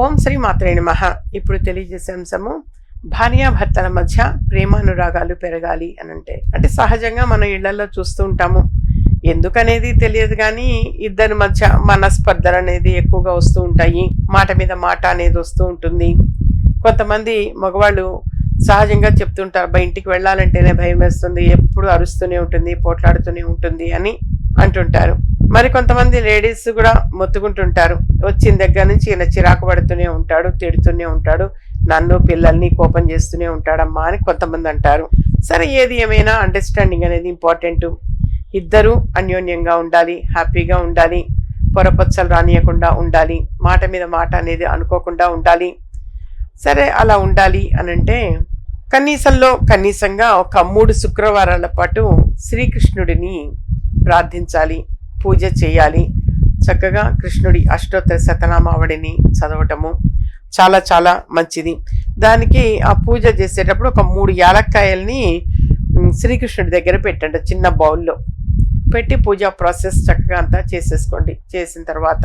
ఓం శ్రీ మాత్రే నమః. ఇప్పుడు తెలియజేసే అంశము భార్యాభర్తల మధ్య ప్రేమానురాగాలు పెరగాలి అని అంటే. అంటే సహజంగా మనం ఇళ్ళలో చూస్తూ ఉంటాము. ఎందుకనేది తెలియదు కానీ ఇద్దరి మధ్య మనస్పర్ధలు అనేది ఎక్కువగా వస్తూ ఉంటాయి. మాట మీద మాట అనేది వస్తూ ఉంటుంది. కొంతమంది మగవాళ్ళు సహజంగా చెప్తుంటారు బా ఇంటికి వెళ్ళాలంటేనే భయం వేస్తుంది ఎప్పుడు అరుస్తూనే ఉంటుంది పోట్లాడుతూనే ఉంటుంది అని అంటుంటారు. మరి కొంతమంది లేడీస్ కూడా మొత్తుకుంటుంటారు. వచ్చిన దగ్గర నుంచి ఈయన చిరాకు పడుతూనే ఉంటాడు తిడుతూనే ఉంటాడు నన్ను పిల్లల్ని కోపం చేస్తూనే ఉంటాడమ్మా అని కొంతమంది అంటారు. సరే ఏది ఏమైనా అండర్స్టాండింగ్ అనేది ఇంపార్టెంట్ ఇద్దరూ అన్యోన్యంగా ఉండాలి హ్యాపీగా ఉండాలి పొరపచ్చలు రానియకుండా ఉండాలి మాట మీద మాట అనేది అనుకోకుండా ఉండాలి. సరే అలా ఉండాలి అని అంటే కనీసంలో కనీసంగా ఒక మూడు శుక్రవారాల పాటు శ్రీకృష్ణుడిని ప్రార్థించాలి. పూజ చేయాలి. చక్కగా కృష్ణుడి అష్టోత్తర శతనామావళిని చదవటము చాలా చాలా మంచిది. దానికి ఆ పూజ చేసేటప్పుడు ఒక మూడు యాలక్కాయల్ని శ్రీకృష్ణుడి దగ్గర పెట్టండి చిన్న బౌల్లో. పెట్టి పూజా ప్రాసెస్ చక్కగా అంతా చేసేసుకోండి. చేసిన తర్వాత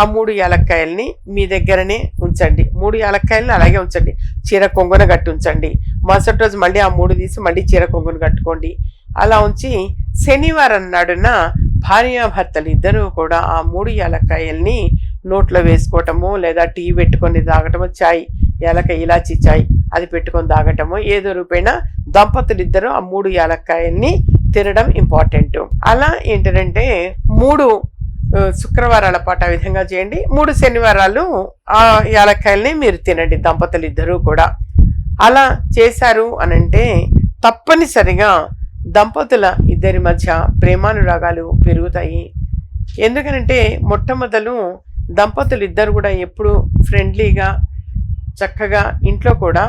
ఆ మూడు యాలక్కాయల్ని మీ దగ్గరనే ఉంచండి. మూడు యాలక్కాయలని అలాగే ఉంచండి. చీర కొంగున కట్టి ఉంచండి. మరుసటి రోజు మళ్ళీ ఆ మూడు తీసి మళ్ళీ చీర కొంగును కట్టుకోండి. అలా ఉంచి శనివారం నాడున భార్యాభర్తలు ఇద్దరూ కూడా ఆ మూడు యాలక్కాయల్ని నోట్లో వేసుకోవటము లేదా టీ పెట్టుకొని తాగటము చాయ్ యాలక్కాయ ఇలాచి చాయ్ అది పెట్టుకొని తాగటము ఏదో రూపేణ దంపతులు ఇద్దరు ఆ మూడు యాలక్కాయల్ని తినడం ఇంపార్టెంట్. అలా ఏంటంటే మూడు శుక్రవారాల పాటు ఆ విధంగా చేయండి. మూడు శనివారాలు ఆ యాలక్కాయల్ని మీరు తినండి దంపతులు ఇద్దరూ కూడా. అలా చేశారు అనంటే తప్పనిసరిగా దంపతుల ఇద్దరి మధ్య ప్రేమానురాగాలు పెరుగుతాయి. ఎందుకనంటే మొట్టమొదలు దంపతులు ఇద్దరు కూడా ఎప్పుడు ఫ్రెండ్లీగా చక్కగా ఇంట్లో కూడా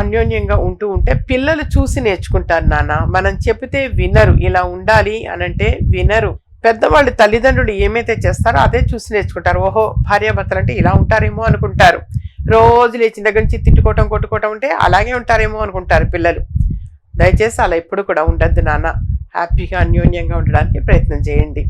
అన్యోన్యంగా ఉంటూ ఉంటే పిల్లలు చూసి నేర్చుకుంటారు నాన్న. మనం చెబితే వినరు ఇలా ఉండాలి అనంటే వినరు. పెద్దవాళ్ళు తల్లిదండ్రులు ఏమైతే చేస్తారో అదే చూసి నేర్చుకుంటారు. ఓహో భార్యాభర్తలు అంటే ఇలా ఉంటారేమో అనుకుంటారు. రోజు లేచిన దగ్గర నుంచి తిట్టుకోవటం కొట్టుకోవటం ఉంటే అలాగే ఉంటారేమో అనుకుంటారు పిల్లలు. దయచేసి అలా ఎప్పుడు కూడా ఉండద్దు నాన్న. హ్యాపీగా అన్యోన్యంగా ఉండడానికి ప్రయత్నం చేయండి.